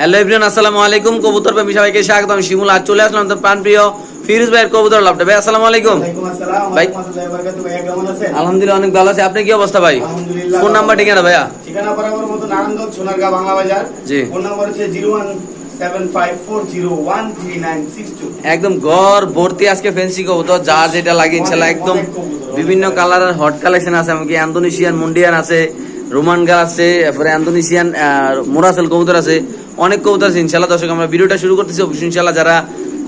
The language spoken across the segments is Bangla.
হ্যালো এভরিওয়ান আসসালামু আলাইকুম। কবুতর প্রেমী সবাইকে স্বাগতম। শিমুল আজ চলে আসলাম তো প্রাণপ্রিয় ফিরোজ ভাইয়ের কবুতর লাভটা। ভাই আসসালামু আলাইকুম। ভাই। আলহামদুলিল্লাহ অনেক ভালো আছে। আপনি কি অবস্থা ভাই? আলহামদুলিল্লাহ ফোন নাম্বার ঠিকানা ভাইয়া? ঠিকানা বরাবর মতো নারায়ণগঞ্জ সোনারগাঁ বাংলা বাজার। জি। ফোন নাম্বার হচ্ছে জিরো ওয়ান একদম ঘর ভর্তি আজকে ফেন্সি কবুতর যার যেটা লাগে ইনশাল্লাহ একদম বিভিন্ন কালারের হট কালেকশন আছে এমনকি অ্যান্ডোনেশিয়ান মুন্ডিয়ান আছে রোমান গাল আছে তারপরে অ্যান্ডোনেশিয়ান মোরাসেল কবুতর আছে। অনেক কবুতর আছে ইনশাল্লাহ দর্শক আমরা ভিডিওটা শুরু করতেছি। অবশ্যই ইনশাল্লাহ যারা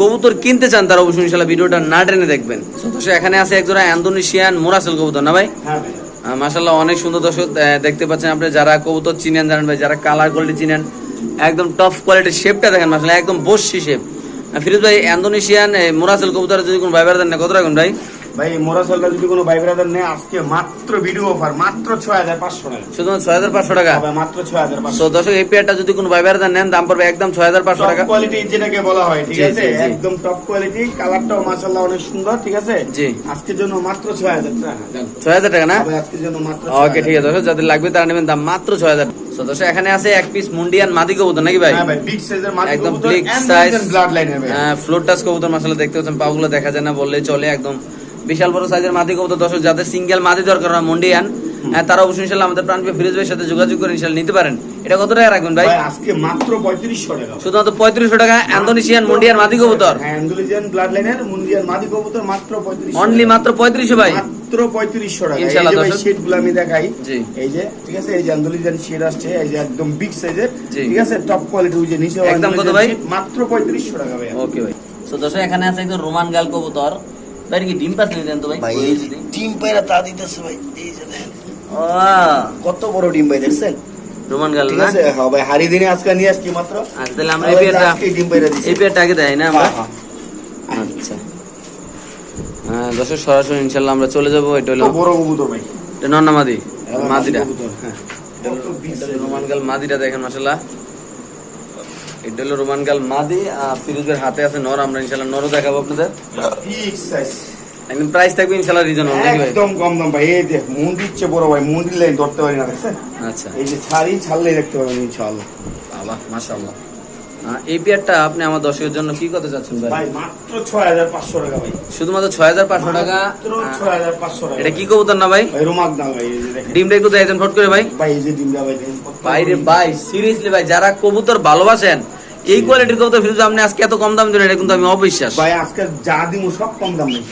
কবুতর কিনতে চান তারা অবশ্যই ইনশাল্লাহ ভিডিওটা না টেনে দেখবেন। দর্শক এখানে আছে একজোড়া অ্যান্ডোনেশিয়ান মোরাসেল কবুতর না ভাই? হ্যাঁ মাসাল্লাহ অনেক সুন্দর দর্শক দেখতে পাচ্ছেন আপনি যারা কবুতর চিনেন জানেন ভাই যারা কালার কোয়ালিটি চিনেন একদম টপ কোয়ালিটির শেপটা দেখেন মাসাল্লাহ একদম বসি শেপ ফিরোজ ভাই ইন্দোনেশিয়ান মোরাসেল কবুতর যদি কোনো ভাইবার দেন না কত রাখুন ভাই? ভাই মোরা সলটা যদি কোনো ভাই ব্রাদার নেয় আজকে মাত্র ভিডিও অফার মাত্র ছয় হাজার পাঁচশো টাকা। শুধুমাত্র ছয় হাজার পাঁচশো টাকা? মাত্র ছয় হাজার পাঁচশো দর্শক এই পেয়ারটা যদি কোনো ভাইবার দেন নেন দাম পড়বে একদম ছয় হাজার পাঁচশো টাকা। কোয়ালিটি যেটাকে বলা হয় ঠিক আছে। একদম টপ কোয়ালিটি কালারটাও মাশাআল্লাহ অনেক সুন্দর ঠিক আছে? জি। আজকের জন্য মাত্র ছয় হাজার টাকা। ছয় হাজার টাকা না? আজকের জন্য মাত্র ওকে ঠিক আছে দর্শক যাদের লাগবে তারা নেবেন দাম মাত্র ছয় হাজার। দর্শক এখানে আছে এক পিস মুন্ডিয়ান মাদি কবুতর নাকি ভাই? হ্যাঁ বিগ একদম ব্লাড লাইনের ফ্লোর টাচ কবুতর মাসালা দেখতে পাচ্ছেন পাগুলো দেখা যায় না বললে চলে একদম বিশাল বড় সাইজের মাদি কবুতর। দর্শক যাদের সিঙ্গেল মাদি দরকার হয় মন্ডিয়ান হ্যাঁ, তারা অবশ্যই ইনশাল্লাহ আমাদের প্রাণপ্রিয় ফিরোজ ভাইয়ের সাথে যোগাযোগ করে ইনশাল্লাহ নিতে পারেন। এটা কত টাকা রাখবেন ভাই? আজকে মাত্র পঁয়ত্রিশশো টাকা। শুধুমাত্র পঁয়ত্রিশশো টাকা অ্যান্ডোনেশিয়ান মন্ডিয়ান মাদি কবুতর। হ্যাঁ ব্লাড লাইনের মুন্ডিয়ান মাদি কবুতর মাত্র পঁয়ত্রিশ অনলি মাত্র পঁয়ত্রিশশো ভাই। মাত্র পঁয়ত্রিশশো টাকা। ইনশাআল্লাহ, দর্শক। গুলো আমি দেখাই। জি। এই যে ঠিক আছে এই যে অ্যান্ডুলিজিয়ান শেড আসছে এই যে একদম বিগ সাইজের ঠিক আছে টপ কোয়ালিটি ওই যে নিচে একদম কত ভাই? মাত্র পঁয়ত্রিশশো টাকা ভাই। ওকে ভাই। তো দর্শক এখানে আছে একদম রোমান গাল কবুতর। কি ডিম পাস নিয়ে দেন তো ভাই? ভাই এই যে ডিম পায়রা তা দিতেছে ভাই এই যে দেখেন। কত বড় ডিম ভাই দেখছেন? রোমান গাল না? হ্যাঁ ভাই হারি দিনে আজকে নিয়ে আসছি মাত্র। আচ্ছা তাহলে আমরা এই পেয়ারটা ডিম পায়রা দিছি। এই পেয়ারটা আগে দেয় না আমরা? হ্যাঁ, হ্যাঁ। আচ্ছা। হ্যাঁ দর্শক সরাসরি ইনশাল্লাহ আমরা চলে যাব। এটা হলো বড় কবুতর ভাই? এটা নন্না মাদি? মাদিটা। রোমান গাল মাদিটা দেখেন মাসাল্লাহ এটা হলো রোমান গাল মাদি আর ফিরোজের হাতে আছে নর আমরা ইনশাল্লাহ নরও দেখাবো আপনাদের। একদম প্রাইস থাকবে ইনশাল্লাহ রিজন একদম কম দাম ভাই এই দেখ মন্দির চেয়ে বড় ভাই মন্দির লাইন ধরতে পারি না দেখছেন? আচ্ছা। এই যে ছাড়ি ছাড়লেই দেখতে পাবেন ইনশাআল্লাহ। বাবা মাশাআল্লাহ। এই পেয়ারটা আপনি আমার দর্শকের জন্য কি করতে চাচ্ছেন ভাই? মাত্র ছয় হাজার পাঁচশো টাকা ভাই। শুধুমাত্র ছয় হাজার পাঁচশো টাকা মাত্র আহ, ছয় হাজার পাঁচশো টাকা এটা কি কবুতর না ভাই? ভাই রোমাক দাম ভাই ডিমটা একটু ফট করে ভাই। ভাই এই যে ডিমটা ভাই বাইরে ভাই সিরিয়াসলি ভাই যারা কবুতর ভালোবাসেন এই কোয়ালিটির কবুতর ফিরোজ আপনি আজকে এত কম দাম দিলেন এটা কিন্তু আমি অবিশ্বাস ভাই আজকে যা দিমু সব কম দাম নেই।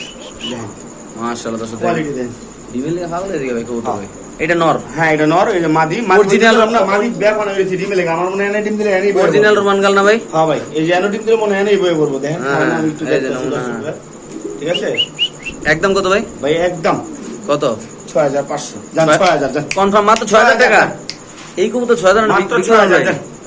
মাশাআল্লাহ দর্শক কোয়ালিটি দেন ডিমেল ভাই কবুতর ভাই। এটা নর। হ্যাঁ এটা নর এটা মাদি। অরিজিনাল আমরা মাদি ব্যাগ বানা হয়েছে ডিম লেগে। আমার মনে হয় ডিম দিলে এনি অরিজিনাল রোমান গাল না ভাই? হ্যাঁ ভাই এই যে ডিম দিলে মনে হয় এনি বই করব দেখেন হ্যাঁ, আমি একটু এই যে দেখতেছি নমুনা। দর্শকদের। ঠিক আছে? একদম কত ভাই? ভাই একদম। কত? ছয় হাজার পাঁচশো। যান ছয় হাজার কনফার্ম মাত্র ছয় হাজার টাকা? এই কবুতর ছয় হাজার মাত্র 6,000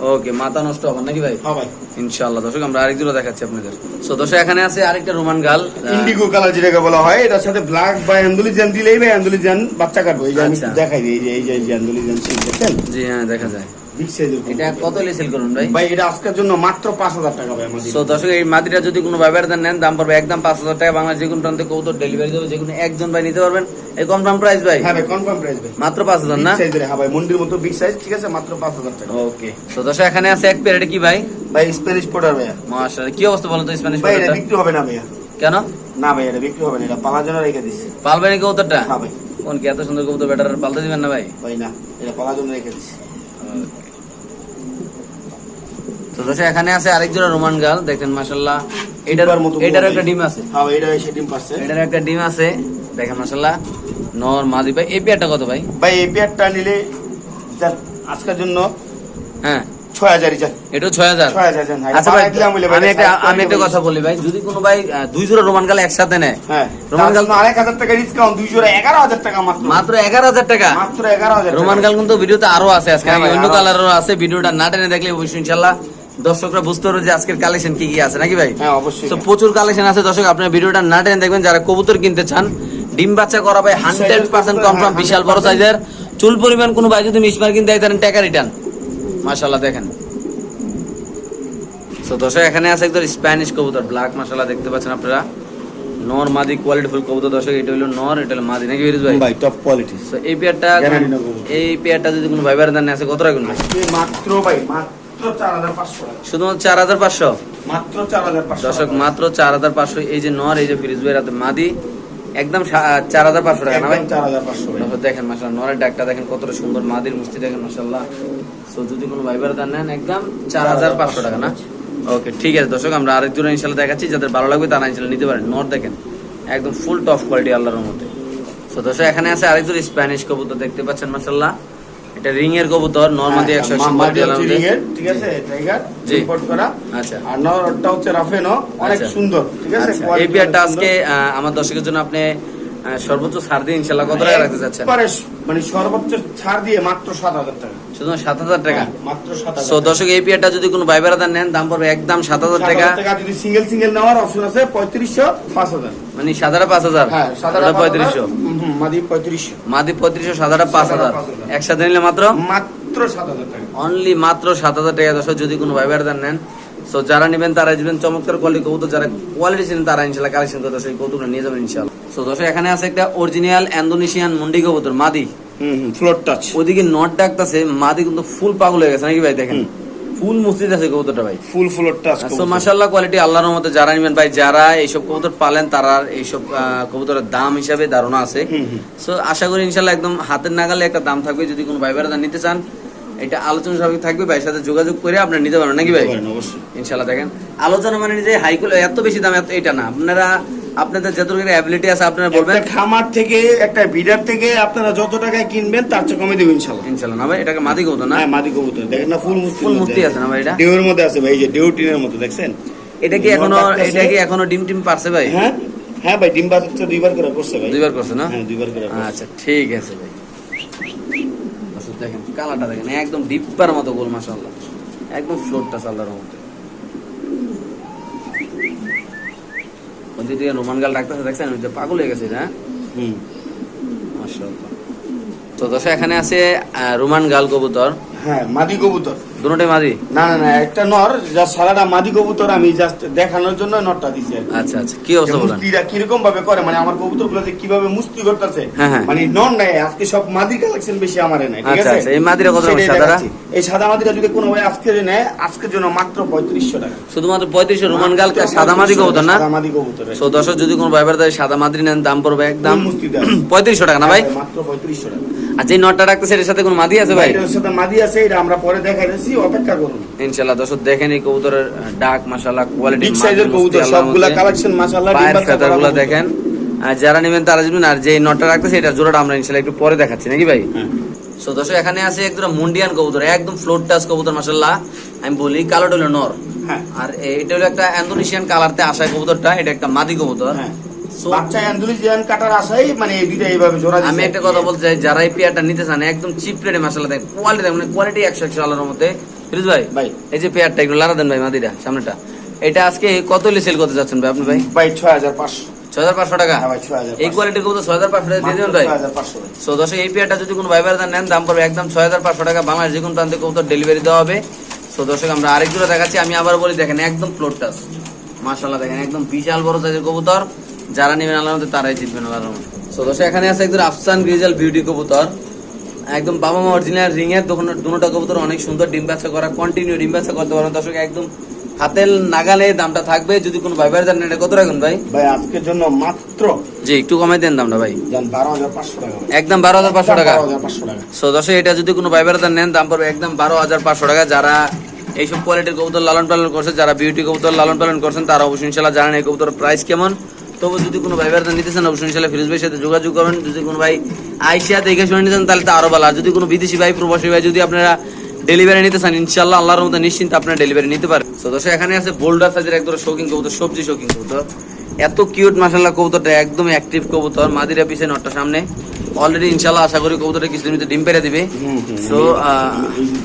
ওকে মাথা নষ্ট হবে নাকি ভাই? ইনশাল্লাহ ভাই। ইনশাআল্লাহ দর্শক আমরা আরেকজন দেখাচ্ছি আপনাদের। সো দর্শক এখানে আছে আরেকটা রোমান গাল ইন্ডিগো কালার যেটাকে বলা হয় এটার সাথে ব্ল্যাক বা অ্যান্ডুলিজান দিলেই ভাই অ্যান্ডুলিজান বাচ্চা কাটবো। এই যে আমি আচ্ছা। দেখাই দিই এই যে এই যে অ্যান্ডুলিজান সিট দেখছেন জি হ্যাঁ দেখা যায়। এটা কত সেল করুন ভাই? ভাই এটা আজকের জন্য মাত্র পাঁচ হাজার টাকা ভাই আমাদের সো দর্শক এই মাটিটা যদি কোনো ভাইবার নেন দাম পড়বে একদম পাঁচ হাজার টাকা। বাংলা যে কোনো প্রান্তে কবুতর ডেলিভারি দেবে যে কোনো একজন ভাই নিতে পারবেন। এই কনফার্ম প্রাইস ভাই? হ্যাঁ ভাই কনফার্ম প্রাইস ভাই। মাত্র পাঁচ হাজার না? বিগ হ্যাঁ ভাই মন্দির মতো বিগ সাইজ ঠিক আছে মাত্র পাঁচ হাজার টাকা। ওকে তো দর্শক এখানে আছে এক পেয়ার কি ভাই? ভাই স্প্যানিশ মাশাআল্লাহ কি অবস্থা বলুন তো স্প্যানিশ ভাই এটা বিক্রি হবে না কেন? না ভাই এটা বিক্রি হবে না এটা পালার জন্য রেখে দিচ্ছি পালবেন হ্যাঁ ভাই। কোন কি এত সুন্দর কবুতর বেটার পালতে দিবেন না ভাই? ভাই না এটা পালার জন্য রেখে দিচ্ছি তো দর্শক এখানে আছে আরেক জোড়া রোমান গাল দেখেন মাশাআল্লাহ। এটার এটার একটা ডিম আছে। হ্যাঁ এটা এসে ডিম পাচ্ছে এটার একটা ডিম আছে। দেখেন মাশাআল্লাহ নর মাদি ভাই এই পেয়ারটা কত ভাই? ভাই এই পেয়ারটা নিলে আজকের জন্য হ্যাঁ। ছয় হাজারই যান এটা ছয় হাজার। ছয় হাজার যান আচ্ছা ভাই বাড়াই দিলাম বলে ভাই, আমি একটা আমি একটা কথা বলি ভাই যদি কোনো ভাই দুই জোড়া রোমান গাল একসাথে নেয় হ্যাঁ। রোমান রোমান গাল- গাল আরেক হাজার টাকা ডিসকাউন্ট দুইশো এগারো হাজার টাকা মাত্র। মাত্র এগারো হাজার টাকা? মাত্র এগারো হাজার রোমান গাল কিন্তু ভিডিওতে আরও আছে আজকে হ্যাঁ আমি অন্য আরও আছে। ভিডিওটা না টেনে দেখলে অবশ্যই ইনশাল্লাহ দর্শকরা বুঝতে পারবে যে আজকের কালেকশন কি কি আছে নাকি ভাই? হ্যাঁ অবশ্যই। তো প্রচুর কালেকশন আছে দর্শক আপনার ভিডিওটা না টেনে দেখবেন যারা কবুতর কিনতে চান ডিম বাচ্চা করা ভাই হান্ড্রেড পার্সেন্ট কনফার্ম বিশাল বড় সাইজের চুল পরিমাণ কোনো ভাই যদি মিসমার কিনতে দেয় তাহলে টাকা রিটার্ন মাশাল্লাহ দেখেন। তো দর্শক এখানে আছে একদম স্প্যানিশ কবুতর ব্ল্যাক মাশাল্লাহ দেখতে পাচ্ছেন আপনারা। নর মাদি কোয়ালিটি ফুল কবুতর দর্শক এটা হলো নর এটা হলো মাদি। নাকি ফিরোজ ভাই? ভাই টপ কোয়ালিটি তো এই পেয়ারটা। এই পেয়ারটা যদি কোনো ভাইবার দান আছে কত রাখবেন ভাই? মাত্র ভাই মাত্র চার হাজার পাঁচশো টাকা। শুধুমাত্র পাঁচশো? মাত্র চার হাজার পাঁচশো দর্শক মাত্র চার হাজার পাঁচশো এই যে নর এই যে ফিরিজ ভাইয়ের হাতে মাদি একদম সা- চার হাজার পাঁচশো টাকা না ভাই? চার হাজার পাঁচশো টাকা। দেখেন মাসাল্লাহ নরের ডাকটা দেখেন কতটা সুন্দর মাদির মুস্তি দেখেন মাসাল্লাহ সো যদি কোনো ভাইবার দান নেন একদম চার হাজার পাঁচশো টাকা না? ওকে ঠিক আছে দর্শক আমরা ইনশাল্লাহ দেখাচ্ছি যাদের ভালো লাগবে তারা ইনশাল্লাহ নিতে পারেন। দেখেন একদম ফুল টপ কোয়ালিটি আল্লাহর মধ্যে সো দর্শক এখানে আছে স্প্যানিশ কবুতর দেখতে পাচ্ছেন মাসাল্লাহ এটা রিং এর কবুতর নর্মাদি রিংয়ের, ঠিক আছে টাইগার। ইম্পোর্ট করা। আচ্ছা। আর নরটা হচ্ছে রাফেনো অনেক আচ্ছা। সুন্দর ঠিক আছে আচ্ছা, এই অনেক আজকে আমার দর্শকের জন্য আপনি সর্বোচ্চ ছাড় দিয়ে ইনশাল্লাহ কত টাকা রাখতে চাচ্ছেন মানে সর্বোচ্চ ছাড় দিয়ে মাত্র সাত হাজার টাকা শুধু সাত হাজার টাকা হ্যাঁ, মাত্র সাত সো দর্শক এই পেয়ারটা যদি কোনো ভাই বেড়াদার নেন দাম পড়বে একদম সাত হাজার টাকা টাকা যদি সিঙ্গেল সিঙ্গেল নেওয়ার অপশন আছে পঁয়ত্রিশশো পাঁচ হাজার মানে সাদাটা পাঁচ হাজার হ্যাঁ পঁয়ত্রিশশো মাদি পঁয়ত্রিশশো মাদি পঁয়ত্রিশশো সাদাটা পাঁচ হাজার সাদাটা পাঁচ হাজার। একসাথে নিলে মাত্র মাত্র সাত হাজার টাকা অনলি মাত্র সাত হাজার টাকা দর্শক যদি কোনো ভাই বেড়াদার নেন সো যারা নেবেন তারা দিবেন চমৎকার কোয়ালিটি কবুতর যারা কোয়ালিটি ছিলেন তারা ইনশাল্লাহ কালেকশন করতে সেই কবুতরটা নিয়ে যাবেন ইনশাল্লাহ সো দর্শক এখানে আছে একটা অরিজিনাল ইন্দোনেশিয়ান মুন্ডি কবুতর মাদি। হুম হুম ফ্লোর টাচ ওদিকে নট ডাকতেছে মাদি কিন্তু ফুল পাগল হয়ে গেছে নাকি ভাই দেখেন? ফুল মসজিদ আছে কবুতরটা ভাই। ফুল ফ্লোর টাচ সো মাশাল্লাহ কোয়ালিটি আল্লাহর মতে যারা নেবেন ভাই যারা এইসব কবুতর পালেন তারা এইসব কবুতরের দাম হিসাবে ধারণা আছে। সো আশা করি ইনশাল্লাহ একদম হাতের নাগালে একটা দাম থাকবে যদি কোনো ভাই বেড়াদার নিতে চান। এটা আলোচনা সাপেক্ষ থাকবে ভাইয়ের সাথে যোগাযোগ করে আপনারা নিতে পারবেন নাকি ভাই? অবশ্যই। ইনশাল্লাহ দেখেন। আলোচনা মানে যে হাই কোয়ালিটি এত বেশি দাম এত এটা না। আপনারা আপনাদের যতটুকু অ্যাবিলিটি আছে আপনারা বলবেন। খামার থেকে একটা বিডার থেকে আপনারা যত টাকায় কিনবেন তার চেয়ে কমে দেবেন ইনশাল্লাহ। ইনশাল্লাহ না ভাই এটাকে মাদি কবুতর না? হ্যাঁ মাদি কবুতর দেখেন না ফুল মুস্তি ফুল মুক্তি আছে না ভাই এটা? ডেউর মধ্যে আছে ভাই এই যে ডেউ টিনের মতো দেখছেন? এটা কি এখনও এটা কি এখনও ডিম টিম পারছে ভাই? হ্যাঁ হ্যাঁ ভাই ডিম বাচ্চা দুইবার করে করছে ভাই। দুইবার করছে না? হ্যাঁ দুইবার করে আচ্ছা ঠিক আছে ভাই। আচ্ছা, দেখেন কালারটা দেখেন একদম ডিপ্পার মতো গোল মাশাআল্লাহ। একদম ফ্লোরটা সাল্লার মতো। ওদিকে রোমান গাল ডাক্তার দেখছেন? ওই যে পাগল হয়ে গেছে হ্যাঁ? হুম। মাশাআল্লাহ। তো দশ এখানে আছে রোমান গাল কবুতর। হ্যাঁ মাদি কবুতর। দুটোটাই মাদি? না না না একটা নর যা সারাটা মাদি কবুতর আমি জাস্ট দেখানোর জন্য নরটা দিছি আচ্ছা আচ্ছা কি অবস্থা বলেন? মুস্তিরা কীরকম ভাবে করে? মানে আমার কবুতরগুলো যে কীভাবে মুস্তি করতেছে? হ্যাঁ, হ্যাঁ। মানে নাই আজকে সব মাদি কালেকশন বেশি আমার নাই ঠিক আচ্ছা, আছে? আচ্ছা, এই মাদিরা কত সাদারা? এই সাদা মাদিরা যদি কোনো ভাই আজকে নেয় আজকের জন্য মাত্র পঁয়ত্রিশশো টাকা। শুধুমাত্র পঁয়ত্রিশশো রোমান গাল সাদা মাদি কবুতর না? সাদা মাদি কবুতর তো দর্শক যদি কোনো ভাইবার দেয় সাদা মাদি নেন দাম পড়বে একদম ফুল মুস্তিতে আছে। পঁয়ত্রিশশো টাকা না ভাই? মাত্র পঁয়ত্রিশশো টাকা। আর যে নটটা রাখতেছে এর সাথে কোনো মাদি আছে ভাই? সাথে মাদি আছে এটা আমরা পরে দিচ্ছি অপেক্ষা করুন। ইনশাল্লাহ দর্শক দেখেন এই কবুতরের ডাক মাশাল্লাহ কোয়ালিটি বিগ সাইজের কবুতর সবগুলা কালেকশন মাশাআল্লাহ দেখেন। আর যারা নেবেন তারা যাবেন আর যে নটটা রাখতেছে এটা জোড়াটা আমরা ইনশাল্লাহ একটু পরে দেখাচ্ছি নাকি ভাই? হ্যাঁ। সো দর্শক এখানে আছে একদম মুন্ডিয়ান কবুতর একদম ফ্লোর টাচ কবুতর মাশাল্লাহ আমি বলি কালোটা হলো নর। হ্যাঁ। আর এটা হলো একটা ইন্দোনেশিয়ান কালারতে আসা কবুতরটা এটা একটা মাদি কবুতর। হ্যাঁ। বাচ্চা অ্যান্ডুলিজিয়ান কাটার আশাই মানে দুইটা এইভাবে জোড়া আমি একটা কথা বলতে চাই যারা এই পেয়ারটা নিতে চান একদম চিপ রেটে মাসাল্লাহ দেয় কোয়ালিটি মানে কোয়ালিটি একশো একশো আল্লাহর মধ্যে। ফিরোজ ভাই ভাই। এই যে পেয়ারটা একটু লারা দেন ভাই মাদিটা সামনেটা এটা আজকে কত হলে সেল করতে যাচ্ছেন ভাই আপনি ভাই? ভাই ছয় হাজার পাঁচশো। ছয় হাজার পাঁচশো টাকা? ভাই ছয় হাজার এই কোয়ালিটির কবুতর ছয় হাজার পাঁচশো টাকা দিয়ে দেবেন ভাই? ছয় হাজার পাঁচশো ভাই। সো দর্শক এই পেয়ারটা যদি কোনো নেন দাম পড়বে একদম ছয় হাজার পাঁচশো টাকা। বাংলাদেশ যে কোনো প্রান্তে কবুতর ডেলিভারি দেওয়া হবে। সো দর্শক আমরা আরেক দেখাচ্ছি আমি আবার বলি দেখেন একদম ফ্লোর টাচ মাশাল্লাহ দেখেন একদম বিশাল বড় সাইজের কবুতর। যারা নেবেন আল্লাহর মধ্যে তারাই জিতবেন আল্লাহর মধ্যে সো দর্শক এখানে আছে একদম আফসান গ্রিজাল বিউটি কবুতর। একদম বাবা মা অরিজিনাল রিং এর দুটো কবুতর অনেক সুন্দর ডিম বাচ্চা করা কন্টিনিউ ডিম বাচ্চা করতে পারেন। দর্শক একদম হাতের নাগালে দামটা থাকবে। যদি কোনো ভাই বারাদার নেন এটা কত রাখুন ভাই? ভাই আজকের জন্য মাত্র জি একটু কমাই দেন দামটা ভাই। একদম বারো হাজার পাঁচশো টাকা। সো দর্শক এটা যদি কোনো ভাই বেড়াদার নেন দাম পড়বে একদম বারো হাজার পাঁচশো টাকা। যারা এইসব কোয়ালিটির কবুতর লালন পালন করছে যারা বিউটি কবুতর লালন পালন করছেন তারা অবশ্যই ইনশাল্লাহ জানেন এই কবুতর প্রাইস কেমন। তবু যদি কোনো ভাই বেড়াদার নিতে চান অবশ্যই ইনশাল্লাহ ফিরোজ ভাইয়ের সাথে যোগাযোগ করেন যদি কোনো ভাই আইসিয়া দেখে শুনে নিতে চান তাহলে তো আরও ভালো। আর যদি কোনো বিদেশি ভাই প্রবাসী ভাই যদি আপনারা ডেলিভারি নিতে চান ইনশাল্লাহ আল্লাহর মধ্যে নিশ্চিন্ত আপনারা ডেলিভারি নিতে পারেন তো দর্শক এখানে আছে বোল্ডার সাইজের একদম শৌখিন কবুতর সবজি শৌখিন কবুতর। এত কিউট মাসাল্লাহ কবুতরটা একদম অ্যাক্টিভ কবুতর মাদিরা পিছে নটটা সামনে। অলরেডি ইনশাল্লাহ আশা করি কবুতরটা কিছুদিন ভিতরে ডিম পেরে দিবে। সো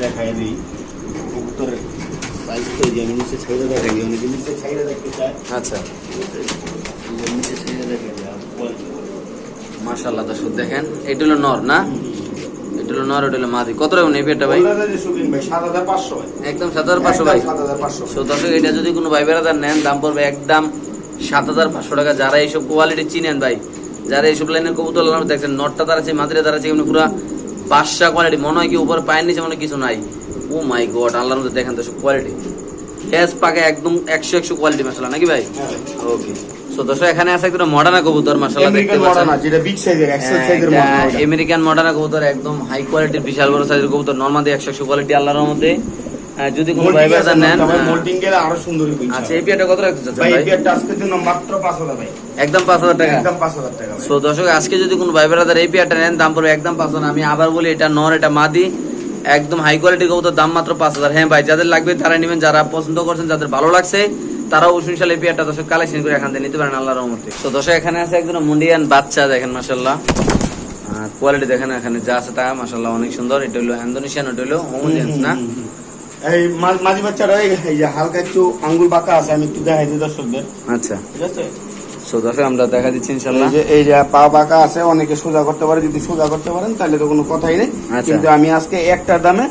দেখায় দিই কবুতরের সাইজ তো এই যে আমি নিচে ছেড়ে দেখাই নিচে ছেড়ে দেখতে চায় আচ্ছা। মাশাল্লাহ দর্শক দেখেন এটা হলো নর না? এটা হলো নর এটা হলো মাদি। কত রাখুন এই পেটটা ভাই? পাঁচশো একদম সাত হাজার পাঁচশো ভাই। পাঁচশো সো দর্শক এটা যদি কোনো ভাই বেড়াদার নেন দাম পড়বে একদম সাত হাজার পাঁচশো টাকা। যারা এইসব কোয়ালিটি চিনেন ভাই যারা এইসব লাইনের কবুতর লাগানো দেখছেন নটটা তার আছে মাদিরা তার আছে এমনি পুরো বাদশা কোয়ালিটি মনে হয় কি উপরে পায়ের নিচে মনে কিছু নাই। ও মাই গড আল্লাহর মধ্যে দেখেন তো কোয়ালিটি গ্যাস পাকে একদম একশো একশো কোয়ালিটি মাসাল্লাহ নাকি ভাই? হ্যাঁ ওকে সো দর্শক এখানে আছে একটা মডার্না কবুতর মাসাল্লাহ দেখতে পাচ্ছেন। যেটা বিগ সাইজের এক্সেল হ্যাঁ, সাইজের আমেরিকান মডার্না কবুতর একদম হাই কোয়ালিটির বিশাল বড় সাইজের কবুতর নর্মালি একশো একশো কোয়ালিটি আল্লাহর মধ্যে যদি কোনো ভাই বাজার নেন মোল্ডিং গেলে আরও সুন্দর হবে আচ্ছা এই পিয়াটা কত রাখতে চাচ্ছেন ভাই ভাই? এই পেয়ারটা আজকের জন্য মাত্র 5000 ভাই একদম পাঁচ হাজার টাকা। একদম 5000 টাকা সো দর্শক আজকে যদি কোনো ভাই ব্রাদার এই পেয়ারটা নেন দাম পড়বে একদম পাঁচ হাজার। আমি আবার বলি এটা নর এটা মাদি একদম হাই কোয়ালিটির কবুতর দাম মাত্র পাঁচ হাজার। হ্যাঁ ভাই যাদের লাগবে তারা নেবেন যারা পছন্দ করছেন যাদের ভালো লাগছে তারাও উসুনশাল এই পেয়ারটা দর্শক কালেকশন করে এখান থেকে নিতে পারেন আল্লাহর রহমতে। তো দর্শক এখানে আছে একজন মুন্ডিয়ান বাচ্চা দেখেন মাসাল্লাহ কোয়ালিটি দেখেন এখানে যা আছে তা মাসাল্লাহ অনেক সুন্দর। এটা হলো ইন্দোনেশিয়ান ওটা হলো হোমোজেন্স না? এই মাঝি বাচ্চারা এই এই যে হালকা একটু আঙ্গুল বাঁকা আছে আমি একটু দেখাই দিই দর্শকদের। আচ্ছা। ঠিক আছে? সো দর্শক আমরা দেখা দিচ্ছি এই যে এই যে পা বাঁকা আছে অনেকে সোজা করতে পারে যদি সোজা করতে পারেন তাহলে তো কোনো কথাই নেই। আচ্ছা। কিন্তু আমি আজকে একটা দামে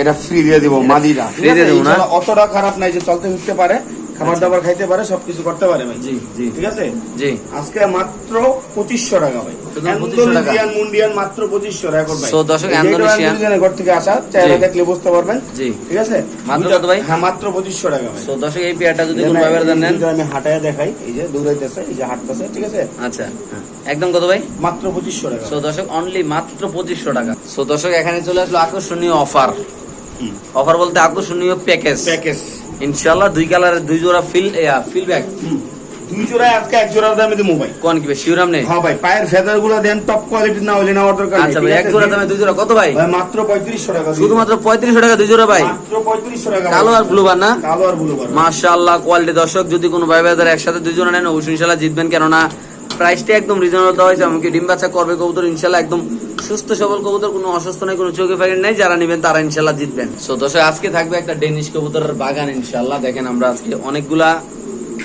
এটা ফ্রি দিয়ে দিব মাদিরা ঠিক দিয়ে দেবো না? অতটা খারাপ নাই যে চলতে ফিরতে পারে। খাবার দাবার খাইতে পারে সবকিছু করতে পারে ভাই। জি জি। ঠিক আছে? জি। আজকে মাত্র পঁচিশশো টাকা ভাই। শুধু 2500 টাকা? ইন্দোনেশিয়ান মুন্ডিয়ান মাত্র পঁচিশশো রেকর্ড ভাই। So, দর্শক, এই যে এটা ইন্দোনেশিয়ান- ঘর থেকে আসা চেহারা দেখলে বুঝতে পারবেন। জি। ঠিক আছে? মাত্র কত ভাই? হ্যাঁ মাত্র পঁচিশশো টাকা ভাই। সো দর্শক এই পেয়ারটা যদি কোনো যে নেন আমি হাঁটায় দেখাই। এই যে দৌড়াইতেছে এই যে হাঁটতেছে ঠিক আছে? আচ্ছা। একদম কত ভাই? মাত্র পঁচিশশো টাকা। সো দর্শক অনলি মাত্র পঁচিশশো টাকা। সো দর্শক এখানে চলে আসলো আকর্ষণীয় অফার। অফার বলতে আকর্ষণীয় প্যাকেজ। প্যাকেজ। ইনশাল্লাহ দুই কালারের দুই জোড়া ফিল ফিল ব্যাগ দুই জোড়ায় আজকে এক জোড়ার দামে দিব ভাই। কোন কি ভাই শিওরাম নেই? হ্যাঁ ভাই পায়ের ফেদারগুলো দেন টপ কোয়ালিটির না হলে নেওয়ার দরকার নেই, আচ্ছা ভাই এক জোড়া দামে দুই জোড়া কত ভাই? ভাই মাত্র পঁয়ত্রিশশো টাকা দিয়ে। শুধুমাত্র পঁয়ত্রিশশো টাকা দুই জোড়া ভাই? মাত্র পঁয়ত্রিশশো টাকা কালো আর ব্লু বার না? কালো আর ব্লু বার মাশাআল্লাহ কোয়ালিটি দর্শক যদি কোনো ভাই ভাইদের একসাথে দুই জোড়া নেন অবশ্যই ইনশাল্লাহ জিতবেন। কেননা প্রাইসটা একদম রিজনেবল দেওয়া হয়েছে এমনকি ডিম বাচ্চা করবে কবুতর ইনশাল্লাহ একদম সুস্থ সবল কবুতর কোনো অসুস্থ নাই কোনো চোখে ফাঁকি নাই যারা নেবেন তারা ইনশাল্লাহ জিতবেন। সো দর্শক আজকে থাকবে একটা ডেনিশ কবুতরের বাগান ইনশাল্লাহ। দেখেন আমরা আজকে অনেকগুলা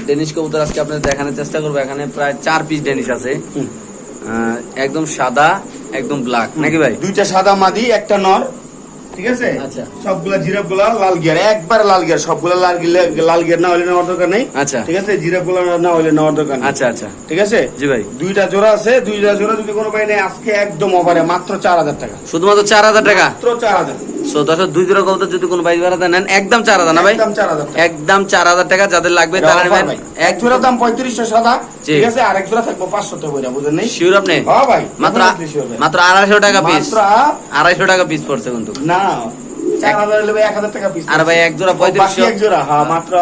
ডেনিশ কবুতর আজকে আপনাদের দেখানোর চেষ্টা করব। এখানে প্রায় চার পিস ডেনিশ আছে। আহ, একদম সাদা একদম ব্ল্যাক নাকি ভাই? দুইটা সাদা মাদি একটা নর। ঠিক আছে? আচ্ছা। সবগুলা জিরাফগুলা লাল গিয়ার একবার লাল গিয়ার সবগুলা লাল লাল গিয়ার না হলে নেওয়ার দরকার নেই। আচ্ছা। ঠিক আছে? জিরাফগুলা না হলে নেওয়ার দরকার আচ্ছা আচ্ছা। ঠিক আছে? জি ভাই। দুইটা জোড়া আছে দুইটা জোড়া যদি কোনো ভাই নেই আজকে একদম অফারে মাত্র চার হাজার টাকা। শুধুমাত্র চার হাজার টাকা? মাত্র চার হাজার। সো দর্শক দুই জোড়া কবুতর যদি কোনো ভাড়াতে নেন একদম চার হাজার না ভাই? একদম চার হাজার টাকা। যাদের লাগবে তারা নেবেন। এক জোড়ার দাম পঁয়ত্রিশশো সাদা ঠিক আছে? আরেক জোড়া থাকব পাঁচশো টাকা বইরা বুঝেন নেই? শিওর আপনি? হ্যাঁ ভাই মাত্র definitely sure ভাই। মাত্র আড়াইশো টাকা পিস আড়াইশো টাকা পিস পড়ছে কিন্তু। না চার হাজার হলে এক হাজার টাকা পিস আর ভাই এক জোড়া পঁয়ত্রিশশো। এক জোড়া হ্যাঁ মাত্র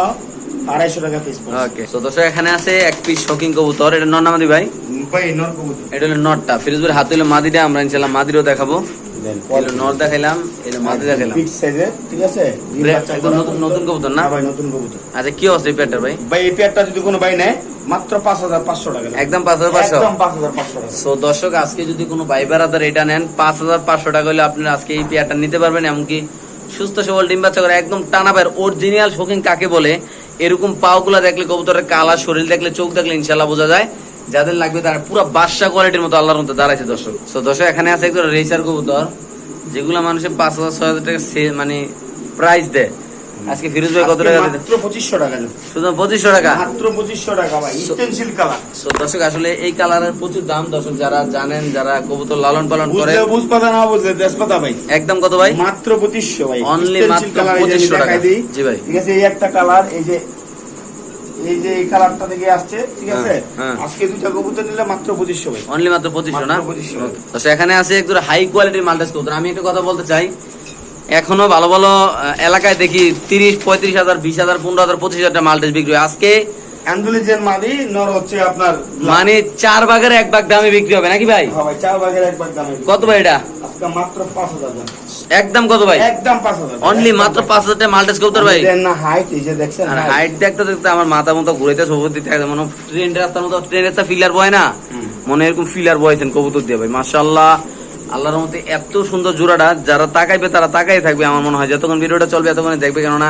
আড়াইশো টাকা পিস ওকে তো দর্শক এখানে আছে এক পিস শকিং কবুতর। এটা নর নামাদি ভাই? ভাই নর কবুতর। এটা হলো নটটা ফিরোজপুর হাতে হলো মাদিটা আমরা ইনশাল্লাহ মাদিরও দেখাবো। এটা নর দেখাইলাম এটা মাদি দেখাইলাম। বিগ সাইজের ঠিক আছে? ডিম ব্রে- বাচ্চা একদম নতুন- নতুন কবুতর না? ভাই নতুন কবুতর। আচ্ছা কি অবস্থা এই পেয়ারটার ভাই? ভাই এই পেয়ারটা যদি কোনো ভাই নেয় মাত্র পাঁচ হাজার পাঁচশো টাকা একদম পাঁচ হাজার পাঁচশো? একদম পাঁচ হাজার পাঁচশো টাকা। সো দর্শক আজকে যদি কোনো ভাই বেড়াদার এটা নেন পাঁচ হাজার পাঁচশো টাকা হলে আপনারা আজকে এই পেয়ারটা নিতে পারবেন এমনকি সুস্থ সবল ডিম বাচ্চা করে একদম টানা পায়ের অরিজিনাল শৌখিন কাকে বলে এরকম পাওগুলা দেখলে কবুতরের কালা শরীর দেখলে চোখ দেখলে ইনশাল্লাহ বোঝা যায়। যাদের লাগবে তারা পুরো বাদশা কোয়ালিটির মতো আল্লাহর মতো দাঁড়াইছে দর্শক। সো দর্শক এখানে আছে একজন রেসার কবুতর যেগুলো মানুষের পাঁচ হাজার ছয় হাজার টাকা মানে প্রাইস দেয়। আজকে ফিরোজ ভাই কত টাকা মাত্র টাকা শুধু টাকা? মাত্র টাকা ভাই স্টেনসিল কালার দর্শক আসলে এই কালারের প্রচুর দাম। দর্শক যারা জানেন যারা কবুতর লালন পালন করে বুঝলে বুঝপাতা না বুঝলে তেজপাতা ভাই। একদম কত ভাই? মাত্র পঁচিশশো ভাই। Stencil মাত্র colour এই যে আমি 2500 টাকা। দিই। জি ভাই। ঠিক আছে এই একটা কালার এই যে এই যে এই কালারটা থেকে আসছে ঠিক আছে? হ্যাঁ, হ্যাঁ। আজকে দুইটা কবুতর নিলে মাত্র পঁচিশশো অনলি মাত্র পঁচিশশো না? মাত্র 2500 তো সেখানে আছে হাই কোয়ালিটির মাল্টাস কবুতর। আমি একটা কথা বলতে চাই। এখনও ভালো ভালো এলাকায় দেখি তিরিশ পঁয়ত্রিশ হাজার বিশ হাজার পনেরো হাজার পঁচিশ হাজার মাল্টাস বিক্রি হয়। আজকে অ্যান্ডুলিজের মাদি নর হচ্ছে আপনার মানে চার ভাগের এক ভাগ দামে বিক্রি হবে নাকি ভাই? হ্যাঁ চার ভাগের এক ভাগ দামে কত ভাই এটা? আজকে মাত্র পাঁচ হাজার একদম কত ভাই? একদম পাঁচ হাজার অনলি মাত্র পাঁচ হাজার টাকা মাল্টাস কবুতর ভাই। না হাইট এই যে দেখছেন আর হাইট দেখতে দেখতে আমার মাথা মতো ঘুরেতে সবুজ দিতে থাকে মনে ট্রেন রাস্তার মতো ট্রেন রাস্তা ফিলার বয় না? মনে এরকম ফিলার বয়েছেন কবুতর দিয়ে ভাই মাশাল্লাহ আল্লাহর মতে এত সুন্দর জোড়াটা যারা তাকাইবে তারা তাকাই থাকবে আমার মনে হয়। যতক্ষণ ভিডিওটা চলবে এতক্ষণ দেখবে কেননা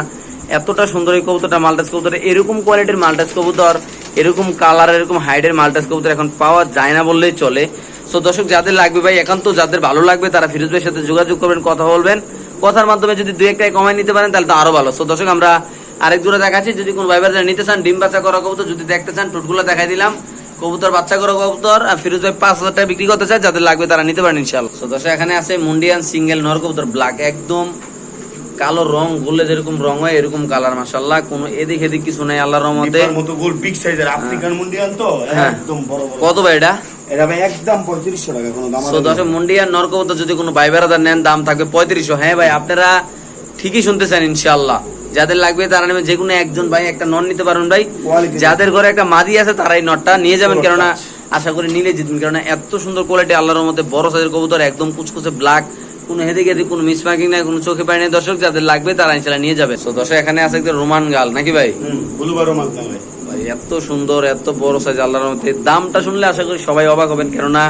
এতটা সুন্দর এই কবুতরটা মাল্টাস কবুতর, এরকম কোয়ালিটির মাল্টাস কবুতর, এরকম কালার এরকম হাইটের মাল্টাস কবুতর এখন পাওয়া যায় না বললেই চলে। সো দর্শক, যাদের লাগবে ভাই, একান্ত যাদের ভালো লাগবে, তারা ফিরোজ ভাইয়ের সাথে যোগাযোগ করবেন, কথা বলবেন। কথার মাধ্যমে যদি দুই একটাই কমাই নিতে পারেন, তাহলে তো আরও ভালো। সো দর্শক, আমরা আরেক জোড়া দেখাচ্ছি। যদি কোনো ভাইবার নিতে চান, ডিম বাচ্চা করা কবুতর, যদি দেখতে চান টুটগুলো দেখাই দিলাম। কবুতর, বাচ্চা করা কবুতর, আর ফিরোজ ভাই পাঁচ হাজার টাকা বিক্রি করতে চায়, যাদের লাগবে তারা নিতে পারেন ইনশাল্লাহ সো দর্শক, এখানে আছে মুন্ডিয়ান সিঙ্গেল নর কবুতর ব্ল্যাক একদম কালো রং গুলে যেরকম রং হয় এরকম কালার মাসাল্লাহ কোনো এদিক এদিক কিছু নাই আল্লাহর রহমতে। গোল বিগ সাইজের আফ্রিকান মুন্ডিয়ান তো হ্যাঁ। একদম বড় বড়। কত ভাই এটা? এটা ভাই একদম পঁয়ত্রিশশো টাকা কোনো দাম সো দশে মুন্ডিয়ার নরকবতা যদি কোনো ভাই নেন দাম থাকবে পঁয়ত্রিশশো। হ্যাঁ ভাই আপনারা ঠিকই শুনতেছেন যাদের লাগবে তারা নেবেন যে কোনো একজন ভাই একটা নন নিতে পারবেন ভাই। যাদের ঘরে একটা মাদি আছে তারা এই নটটা নিয়ে যাবেন। কেননা আশা করি নিলে জিতবেন। কেননা এত সুন্দর কোয়ালিটি আল্লাহর মধ্যে বড় সাইজের কবুতর একদম কুচকুচে ব্ল্যাক কোনো হেদে গেদে কোনো মিসমার্কিং নাই কোনো চোখে পায় নাই। দর্শক যাদের লাগবে তারা ইনশাল্লাহ নিয়ে যাবে। তো দর্শক এখানে আছে একটা রোমান গাল নাকি ভাই? রোমান গাল। ভাই এত সুন্দর এত বড় সাইজ আল্লাহর মধ্যে দামটা শুনলে আশা করি সবাই অবাক হবেন কেননা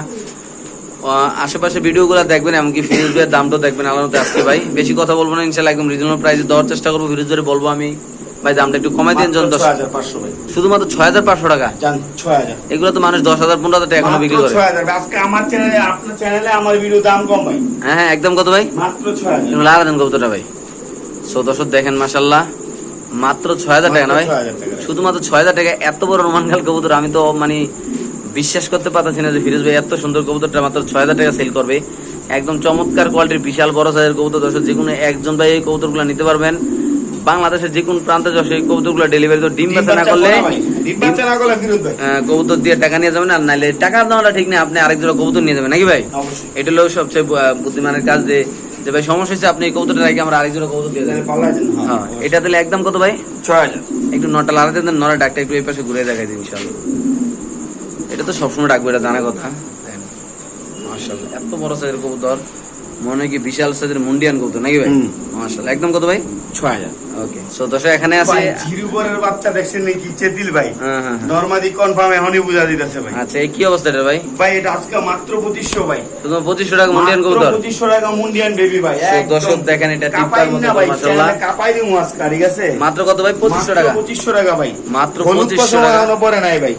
আশেপাশে ভিডিওগুলো দেখবেন এমনকি ফিরোজের দামটাও দেখবেন আল্লাহর মধ্যে আজকে ভাই। বেশি কথা বলব না ইনশাল্লাহ একদম রিজনেবল প্রাইস দেওয়ার চেষ্টা করব। ফিরোজ ধরে বলব আমি। ভাই দামটা একটু কমাই দিন জন দশ শুধুমাত্র ছয় হাজার পাঁচশো টাকা? এগুলো তো মানুষ দশ হাজার পনেরো হাজার টাকা এখনও বিক্রি করে। আজকে আমার চ্যানেলে আপনার চ্যানেলে আমার ভিডিও দাম কম ভাই। হ্যাঁ হ্যাঁ একদম কত ভাই? মাত্র ছয় হাজার। এগুলো আলাদা কবুতরটা ভাই। সো দর্শক দেখেন মাসাল্লাহ মাত্র ছয় হাজার টাকা না ভাই? মাত্র 6,000 টাকা। শুধুমাত্র ছয় হাজার টাকা এত বড় রোমানগাল কবুতর আমি তো মানে বিশ্বাস করতে পারতেছি না যে ফিরোজ ভাই এত সুন্দর কবুতরটা মাত্র ছয় হাজার টাকা সেল করবে। একদম চমৎকার কোয়ালিটির বিশাল বড় সাইজের কবুতর। দর্শক যে কোনো একজন ভাই এই কবুতরগুলো নিতে পারবেন। বাংলাদেশের যে কোনো প্রান্তে যশোর এই কবুতরগুলো ডেলিভারি তো ডিম বেচা না বাচ্চা করলে না। কবুতর দিয়ে টাকা নিয়ে যাবেন আর নাইলে টাকা দেওয়াটা ঠিক না আপনি আরেক জোড়া কবুতর নিয়ে যাবেন নাকি ভাই? এটা হলো সবচেয়ে বুদ্ধিমানের কাজ যে যে ভাই সমস্যা হচ্ছে আপনি এই কবুতরটা রেখে আমরা আরেক জোড়া কবুতর দিয়ে দেবেন হ্যাঁ। এটা তাহলে একদম কত ভাই? ছয় হাজার। একটু নটা লাগাতে দেন নটা ডাকটা একটু এই পাশে ঘুরে দেখাই দিন এটা তো সবসময় ডাকবে এটা জানা কথা। মাশাআল্লাহ এত বড় সাইজের কবুতর মনে হয় কি বিশাল সাইজের মুন্ডিয়ান কবুতর নাকি ভাই। মাশাআল্লাহ একদম কত ভাই? ওকে সো এখানে আছে বাচ্চা দেখছেন নাকি? চেতিল ভাই। হ্যাঁ হ্যাঁ হ্যাঁ। নর্মাদি কনফার্ম এখনই বুঝা দিতেছে ভাই। আচ্ছা কি অবস্থা এটা ভাই? ভাই এটা আজকে মাত্র পঁচিশশো ভাই। পঁচিশশো টাকা মুন্ডিয়ান কবুতর? পঁচিশশো টাকা মুন্ডিয়ান বেবি ভাই। দর্শক দেখেন এটা টিপ্পার কাপাই মতো না মাশাআল্লাহ। কাপাই দিমু আজকে ঠিক আছে? মাত্র কত ভাই? পঁচিশশো টাকা। পঁচিশশো টাকা ভাই। মাত্র 2500 টাকা। পরে নাই ভাই।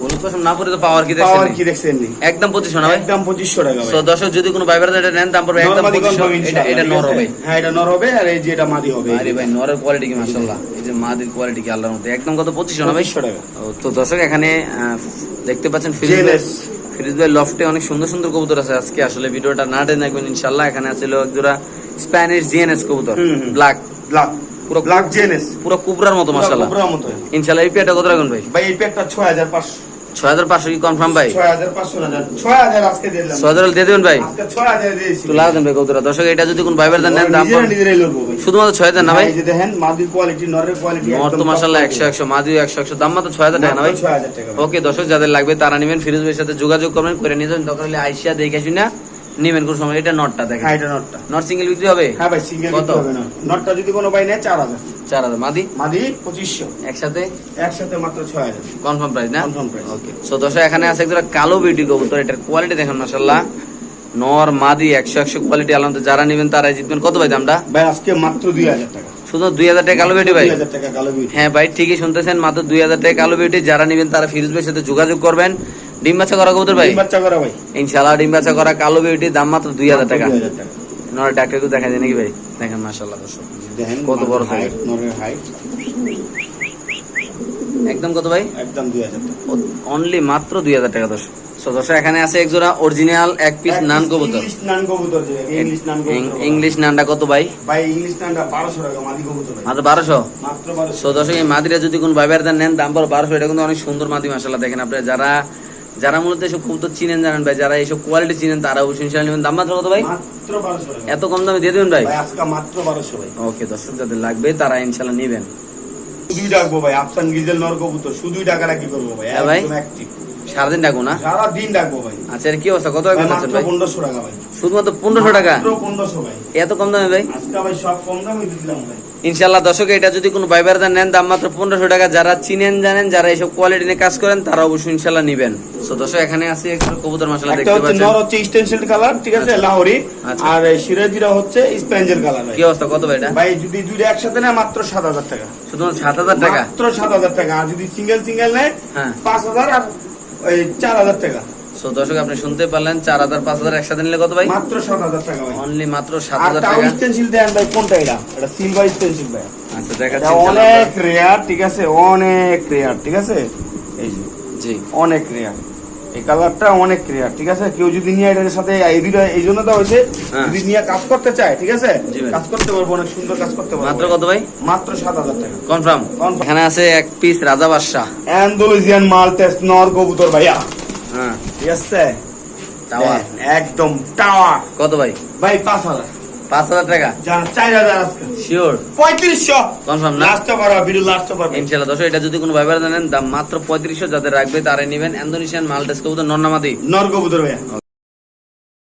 হলুদ পশম না পরে তো পাওয়ার কি পাওয়ার কি দেখছেন একদম পঁচিশশো না ভাই? একদম পঁচিশশো টাকা ভাই। তো দর্শক যদি কোনো ভাইবার এটা নেন দাম পড়বে একদম নরমাদি পঁচিশশো কনফার্ম এটা এটা নর হবে। হ্যাঁ এটা নর হবে আর এই যে এটা মাদি হবে। আরে ভাই নরের কোয়ালিটি কি মাশাআল্লাহ। এই যে মাদের কোয়ালিটি কি আল্লাহর মধ্যে। একদম কত পঁচিশশো না ভাই? পঁচিশশো টাকা। তো দর্শক এখানে আহ, দেখতে পাচ্ছেন ফিরিজ ভাই লফটে অনেক সুন্দর সুন্দর কবুতর আছে আজকে। আসলে ভিডিওটা না টেনে ইনশাল্লাহ এখানে আছে এক জোড়া স্প্যানিশ জিএনএস কবুতর। ব্ল্যাক ব্ল্যাক পুরো ব্ল্যাক জেনেস পুরো কুবরার মতো মাশাআল্লাহ। পুরো মতো ইনশাল্লাহ এই পেটা কত রাখবেন ভাই? ভাই এই প্যাকটা ছয় ছয় হাজার পাঁচশো কি কনফার্ম ভাই? ছয় হাজার পাঁচশো হাজার। ছয় হাজার আজকে দিলাম। ছয় হাজার হলে দিয়ে দেবেন ভাই? আজকে ছয় হাজার দিয়েছি। তো লাগা দেন ভাই কবুতর দর্শক এটা যদি কোন ভাইবার দেন নেন দাম নিজেরা পড়বে- নিজেরাই লড়বো ভাই শুধুমাত্র ছয় হাজার না ভাই? দেখেন মাদির কোয়ালিটি নরের কোয়ালিটি নর তো মাসাল্লাহ একশো একশো একশো একশো দাম মাত্র ছয় হাজার টাকা না ভাই। ওকে দর্শক যাদের লাগবে তারা নেবেন। ফিরোজ ভাইয়ের সাথে যোগাযোগ করবেন করে নিয়ে যাবেন। দরকার হলে আইসিয়া দেখে শুনে নেবেন কোন সময় এটা নটটা দেখেন। হ্যাঁ এটা নটটা। নট সিঙ্গেল বিক্রি হবে? হ্যাঁ ভাই সিঙ্গেল কত? হবে না। নটটা যদি কোনো ভাই নেয় চার হাজার। চার হাজার। মাদি? মাদি পঁচিশশো। একসাথে? একসাথে মাত্র ছয় হাজার। কনফার্ম প্রাইস না? Confirm price। ওকে সো দর্শক এখানে আছে একটা কালো বিউটি কবুতর। এটার কোয়ালিটি দেখেন মাসাল্লাহ নর মাদি একশো একশো কোয়ালিটি আলমতে যারা নেবেন তারাই জিতবেন। কত ভাই দামটা? ভাই আজকে মাত্র দুই হাজার টাকা। শুধু দুই হাজার টাকা কালো বিউটি ভাই? টাকা কালো বিউটি হ্যাঁ ভাই ঠিকই শুনতেছেন। মাত্র দুই হাজার টাকা কালো বিউটি যারা নেবেন তারা ফিরোজ ভাইয়ের সাথে যোগাযোগ করবেন। ডিম বাচ্চা করা কবুতর ভাই? বাচ্চা করা ভাই। ইনশাল্লাহ ডিম বাচ্চা করা কালো বিউটি দাম মাত্র দুই হাজার টাকা। নর ডাক্তারকে দেখা যায় নাকি ভাই? দেখেন মাসাল্লাহ দর্শক। দেখেন কত বড় size। নরের হাইট একদম কত ভাই? একদম দুই হাজার টাকা। অনলি মাত্র দুই হাজার টাকা দর্শক। So, দর্শক এখানে আছে এক জোড়া অরিজিনাল এক পিস নান কবুতর। ইংলিশ নান কবুতর যে ইংলিশ নান কবুতর ইংলিশ নানটা কত ভাই? ভাই ইংলিশ নানটা বারোশো টাকা মাদি কবুতর ভাই। মাত্র বারোশো? মাত্র বারোশো। সো দর্শক এই মাদিরা যদি কোন ভাই ভাইয়ের নেন দাম পড়ো বারোশো এটা কিন্তু অনেক সুন্দর মাদি মাসাল্লাহ দেখেন আপনারা যারা যারা মূলত এসব তো চিনেন জানেন ভাই যারা এইসব কোয়ালিটি চিনেন তারা অবশ্যই ইনশাল্লাহ নেবেন। দাম মাত্র কত ভাই? এত কম দামে দিয়ে দেবেন ভাই? মাত্র বারোশো ভাই। ওকে দর্শক যাদের লাগবে তারা ইনশাল্লাহ নেবেন। শুধুই ডাকবো ভাই আফসান গিজেল নর কবুতর শুধুই ডাকা কি করব ভাই। হ্যাঁ। একদম active। সারাদিন ডাকবো না? সারা দিন ডাকবো ভাই। আচ্ছা এর কি অবস্থা? কত ভাই রাখবেন ভাই? পনেরোশো টাকা ভাই। শুধুমাত্র পনেরোশো টাকা? পনেরোশো ভাই। এত কম দামে ভাই? আজকে ভাই সব কম দামে দিলাম ভাই। ইনশাল্লাহ দর্শক এটা যদি কোনো নেন দাম মাত্র পনেরোশো টাকা। যারা চিনেন জানেন যারা এইসব কোয়ালিটি নিয়ে কাজ করেন তারা অবশ্যই ইনশাল্লাহ নিবেন। তো দর্শক এখানে আছে কবুতর মশলা দেখতে পাচ্ছেন। নর হচ্ছে স্টেনশিল কালার ঠিক আছে? আচ্ছা। লাহোরি। আচ্ছা। আর এই সিরাজিরা হচ্ছে কালার কি অবস্থা? কত ভাই এটা? ভাই যদি দুইটা একসাথে নেয় মাত্র সাত হাজার টাকা। শুধুমাত্র সাত হাজার টাকা? মাত্র সাত হাজার টাকা। আর যদি সিঙ্গেল সিঙ্গেল নেয় হ্যাঁ। পাঁচ হাজার আর ওই চার হাজার টাকা। সো দর্শক আপনি শুনতে পারলেন চার হাজার পাঁচ হাজার একসাথে নিলে কত ভাই? মাত্র সাত হাজার টাকা ভাই। অনলি মাত্র সাত হাজার টাকা। স্টেনশিল দেন ভাই কোনটা এটা? এটা সিলভার স্টেনসিল ভাই। আচ্ছা দেখাচ্ছি অনেক রেয়ার ঠিক আছে? অনেক রেয়ার ঠিক আছে? এই যে জি। অনেক রেয়ার এই কালারটা অনেক ক্লিয়ার ঠিক আছে? কেউ যদি নিয়ে এটার সাথে এই এই জন্য দেওয়া হয়েছে হ্যাঁ। যদি নিয়ে কাজ করতে চায় ঠিক আছে? কাজ করতে পারব অনেক সুন্দর কাজ করতে পারব। মাত্র কত ভাই? মাত্র সাত হাজার টাকা। কনফার্ম এখানে আছে এক পিস রাজা বাদশাহ। অ্যান্ডোলজিয়ান মালটেস নর কবুতর ভাইয়া। হ্যাঁ। ঠিক আছে? টাওয়ার একদম টাওয়ার কত ভাই? ভাই পাঁচ হাজার। পাঁচ হাজার টাকা। চার হাজার শিওর পঁয়ত্রিশশো। কনফার্ম না? লাস্টে পারবা ভিডিও লাস্টে পারবা ইনশাল্লাহ দর্শক এটা যদি কোনো ভাইবার জানেন দাম মাত্র পঁয়ত্রিশশো যাদের রাখবে তারাই নেবেন। ইন্দোনেশিয়ান মালটেস কবুতর নন্নামাদি নর কবুতর ভাইয়া।